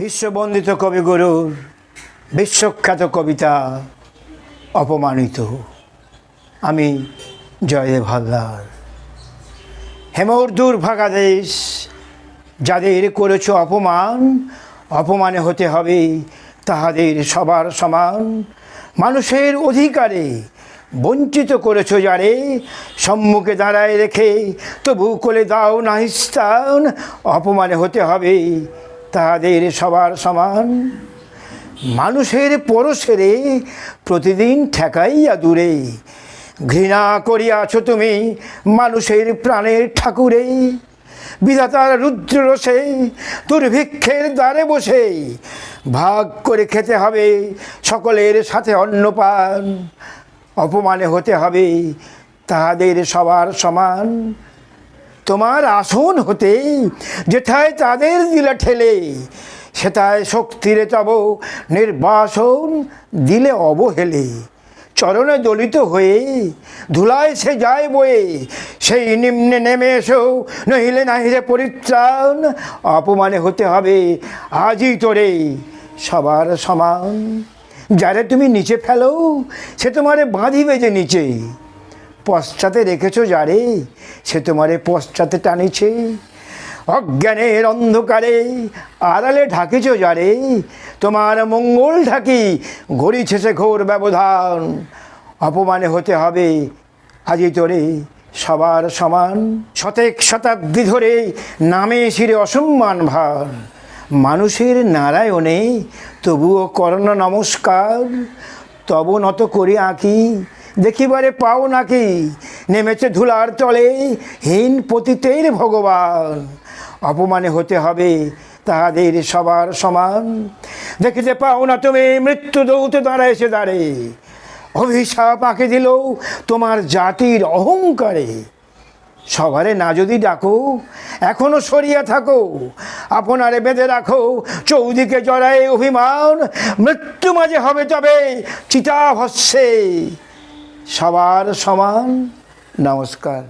বিশ্ববন্দিত কবিগুরুর বিশ্বখ্যাত কবিতা অপমানিত। আমি জয়দেব হালদার হেমর্দুর ভাগা দেশ, যাদের করেছ অপমান, অপমানে হতে হবে তাহাদের সবার সমান। মানুষের অধিকারে বঞ্চিত করেছ যারে, সম্মুখে দাঁড়ায় রেখে তবু কোলে দাও না স্থান অপমানে হতে হবে তাহাদের সবার সমান। মানুষের পরশেরে প্রতিদিন ঠেকাইয়া দূরে। ঘৃণা করিয়াছ তুমি মানুষের প্রাণের ঠাকুরে। বিধাতার রুদ্র রসে দুর্ভিক্ষের দ্বারে বসে ভাগ করে খেতে হবে সকলের সাথে অন্নপান। অপমানে হতে হবে তাহাদের সবার সমান। তোমার আসন হতে যেথায় তাদের দিলে ঠেলে সেটায় শক্তিরে তব নির্বাসন দিলে অবহেলে। চরণে দলিত হয়ে ধুলায় সে যায় বয়ে, সেই নিম্নে নেমে এসো নহিলে নাহিরে পরিত্রাণ, অপমানে হতে হবে আজই তোরে সবার সমান। যারে তুমি নিচে ফেলো, সে তোমারে বাঁধিবে যে নিচে। পশ্চাতে রেখেছ যারে, সে তোমারে পশ্চাতে টানিছে। অজ্ঞানের অন্ধকারে আড়ালে ঢাকিছ যারে, তোমার মঙ্গল ঢাকি ঘড়িছে সে ঘোর ব্যবধান। অপমানে হতে হবে আজি তোরে সবার সমান। শতেক শতাব্দী ধরে নামে শিরে অসম্মান ভার। মানুষের নারায়ণে তবুও করণ নমস্কার, তব নত করি আঁকি দেখিবারে পাও নাকি? নেমেছে ধুলার তলে হীন পতিতের ভগবান। অপমানে হতে হবে তাহাদের সবার সমান। দেখিতে পাও না তুমি, মৃত্যু দৌতে দাঁড়ায় সে দাঁড়ে অভিশাপ আঁকে দিল তোমার জাতির অহংকারে। সবারে না যদি ডাকো, এখনও সরিয়া থাকো, আপনারে বেঁধে রাখো, চৌদিকে জড়ায় অভিমান, মৃত্যু মাঝে হবে তবে চিতাভস্যে। সবার সমান নমস্কার।